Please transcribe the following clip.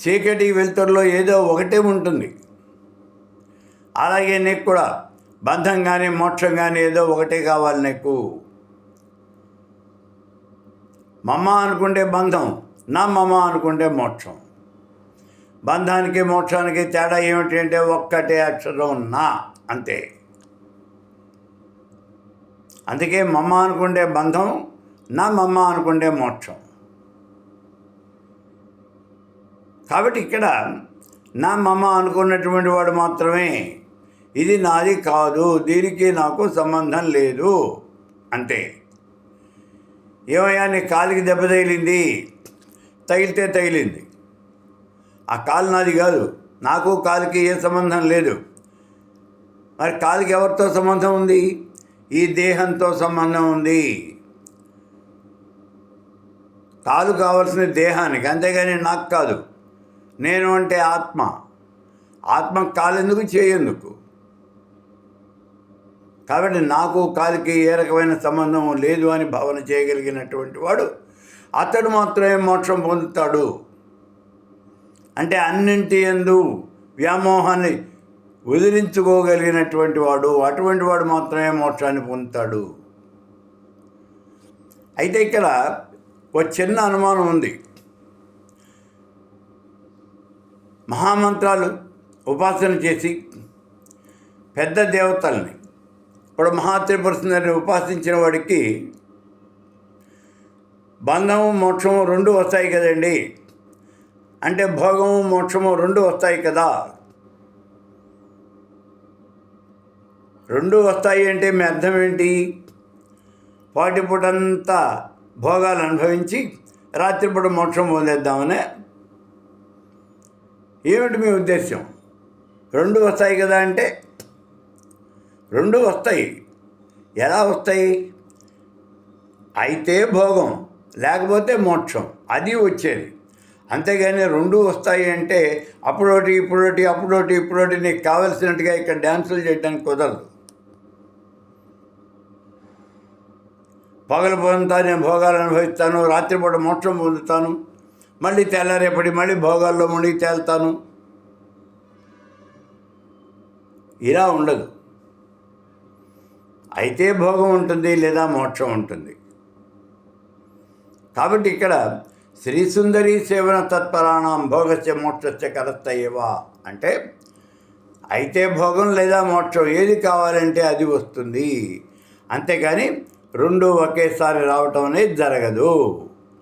చీకటి వెలుతురులో ఏదో ఒకటే ఉంటుంది. అలాగే నీకు కూడా బంధం కానీ మోక్షం కానీ ఏదో ఒకటే కావాలి నీకు. మమ్మ అనుకుంటే బంధం నా మమ్మ అనుకుంటే మోక్షం. బంధానికి మోక్షానికి తేడా ఏమిటి అంటే ఒక్కటే అక్షరం నా అంతే. అందుకే మమ్మ అనుకుంటే బంధం నా మమ్మ అనుకుంటే మోక్షం. కాబట్టి ఇక్కడ నా మమ్మ అనుకున్నటువంటి వాడు మాత్రమే ఇది నాది కాదు దీనికి నాకు సంబంధం లేదు అంతే ఏమయ్యా నీ కాలికి దెబ్బ తగిలింది? తగిలితే తగిలింది. ఆ కాలు నాది కాదు నాకు కాలికి ఏ సంబంధం లేదు. మరి కాలికి ఎవరితో సంబంధం ఉంది? ఈ దేహంతో సంబంధం ఉంది. కాలు కావాల్సిన దేహానికి అంతేగాని నాకు కాదు. నేను అంటే ఆత్మ. ఆత్మ కాలెందుకు చేయందుకు? కాబట్టి నాకు కాలికి ఏ రకమైన సంబంధం లేదు అని భావన చేయగలిగినటువంటి వాడు అతడు మాత్రమే మోక్షం పొందుతాడు. అంటే అన్నింటి ఎందు వ్యామోహాన్ని వదిలించుకోగలిగినటువంటి వాడు అటువంటి వాడు మాత్రమే మోక్షాన్ని పొందుతాడు. అయితే ఇక్కడ ఒక చిన్న అనుమానం ఉంది. మహామంత్రాలు ఉపాసన చేసి పెద్ద దేవతల్ని ఇప్పుడు మహాత్రిపుర సుందరిని ఉపాసించిన వాడికి బంధము మోక్షము రెండు వస్తాయి కదండి. అంటే భోగము మోక్షము రెండు వస్తాయి కదా. రెండు వస్తాయి అంటే మీ అర్థం ఏంటి? పాటిపూటంతా భోగాలు అనుభవించి రాత్రిపూట మోక్షం పొందేద్దామనే ఏమిటి మీ ఉద్దేశం రెండు వస్తాయి కదా అంటే? రెండు వస్తాయి. ఎలా వస్తాయి? అయితే భోగం లేకపోతే మోక్షం. అది వచ్చేది. అంతేగాని రెండు వస్తాయి అంటే అప్పుడోటి ఇప్పుడోటి అప్పుడోటి ఇప్పుడోటి నీకు కావలసినట్టుగా ఇక్కడ డ్యాన్సులు చేయడానికి కుదరదు. పగలు పొందుతా నేను భోగాలు అనుభవిస్తాను రాత్రిపూట మోక్షం పొందుతాను. మళ్ళీ తెల్లారేపటి మళ్ళీ భోగాల్లో మునిగి తేల్తాను. ఇలా ఉండదు. అయితే భోగం ఉంటుంది లేదా మోక్షం ఉంటుంది. కాబట్టి ఇక్కడ శ్రీ సుందరి సేవన తత్పరాణం భోగస్య మోక్షస్య కరస్తయ్యవా అంటే అయితే భోగం లేదా మోక్షం ఏది కావాలంటే అది వస్తుంది. అంతేకాని రెండు ఒకేసారి రావటం అనేది జరగదు.